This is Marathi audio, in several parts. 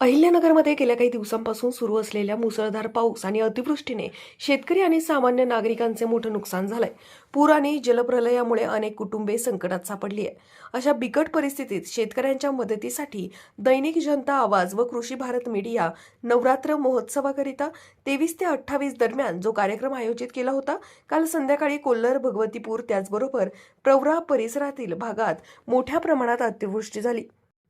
अहिल्यानगरमध्ये गेल्या काही दिवसांपासून सुरू असलेल्या मुसळधार पाऊस आणि अतिवृष्टीने शेतकरी आणि सामान्य नागरिकांचे मोठं नुकसान झालंय. पूर आणि जलप्रलयामुळे अनेक कुटुंबे संकटात सापडली आहे अशा बिकट परिस्थितीत शेतकऱ्यांच्या मदतीसाठी दैनिक जनता आवाज व कृषी भारत मीडिया नवरात्र महोत्सवाकरिता तेवीस ते अठ्ठावीस दरम्यान जो कार्यक्रम आयोजित केला होता काल संध्याकाळी कोल्हर भगवतीपूर त्याचबरोबर प्रवरा परिसरातील भागात मोठ्या प्रमाणात अतिवृष्टी झाली.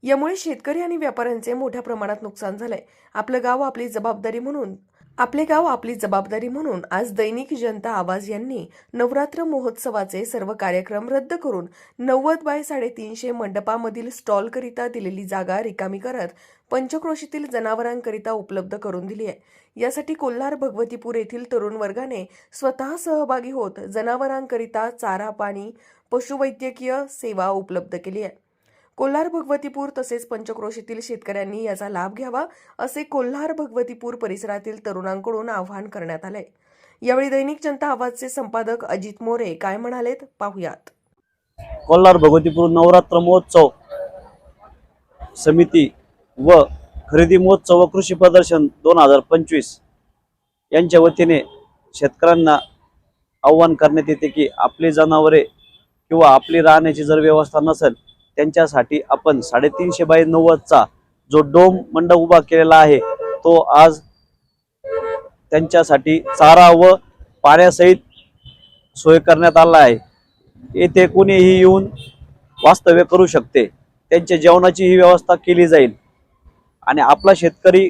यामुळे शेतकरी आणि व्यापाऱ्यांचे मोठ्या प्रमाणात नुकसान झालंय. आपलं गाव आपली जबाबदारी म्हणून आपले गाव आपली जबाबदारी म्हणून आज दैनिक जनता आवाज यांनी नवरात्र महोत्सवाचे सर्व कार्यक्रम रद्द करून नव्वद बाय साडेतीनशे मंडपामधील स्टॉलकरिता दिलेली जागा रिकामी करत पंचक्रोशीतील जनावरांकरिता उपलब्ध करून दिली आहे. यासाठी कोल्हार भगवतीपूर येथील तरुण वर्गाने स्वतः सहभागी होत जनावरांकरिता चारा पाणी पशुवैद्यकीय सेवा उपलब्ध केली आहे. कोल्हार भगवतीपूर तसेच पंचक्रोशीतील शेतकऱ्यांनी याचा लाभ घ्यावा असे कोल्हार भगवतीपूर परिसरातील तरुणांकडून आवाहन करण्यात आलंय यावेळी दैनिक जनता आवाजचे संपादक अजित मोरे काय म्हणालेत पाहुयात. कोल्हार भगवतीपूर नवरात्र महोत्सव समिती व खरेदी महोत्सव व कृषी प्रदर्शन दोन हजार पंचवीस यांच्या वतीने शेतकऱ्यांना आव्हान करण्यात येते की आपली जनावरे किंवा आपली राहण्याची जर व्यवस्था नसेल त्यांच्यासाठी आपण साडेतीनशे बाय नव्वदचा जो डोम मंडप उभा केलेला आहे तो आज त्यांच्यासाठी चारा व पाण्यासहित सोय करण्यात आला आहे. येथे कुणीही येऊन वास्तव्य करू शकते. त्यांच्या जेवणाची ही व्यवस्था केली जाईल. आणि आपला शेतकरी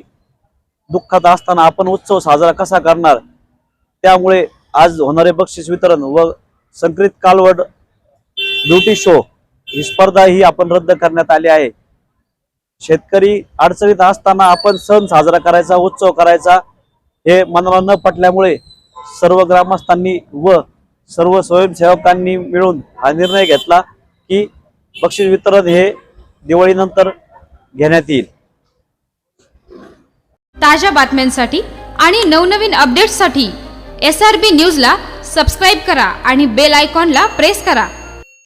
दुःखात असताना आपण उत्सव साजरा कसा करणार? त्यामुळे आज होणारे बक्षीस वितरण व संकरित कालवड ब्युटी शो ही स्पर्धा ही आपण रद्द करण्यात आली आहे. शेतकरी अडचणीत असताना आपण सण साजरा करायचा उत्सव करायचा हे मनाला न पटल्यामुळे सर्व ग्रामस्थांनी व सर्व स्वयंसेवकांनी मिळून हा निर्णय घेतला की बक्षीस वितरण हे दिवाळीनंतर घेण्यात येईल. ताज्या बातम्यांसाठी आणि नवनवीन अपडेट्ससाठी एस आर बी न्यूजला सबस्क्राईब करा आणि बेल आयकॉनला प्रेस करा.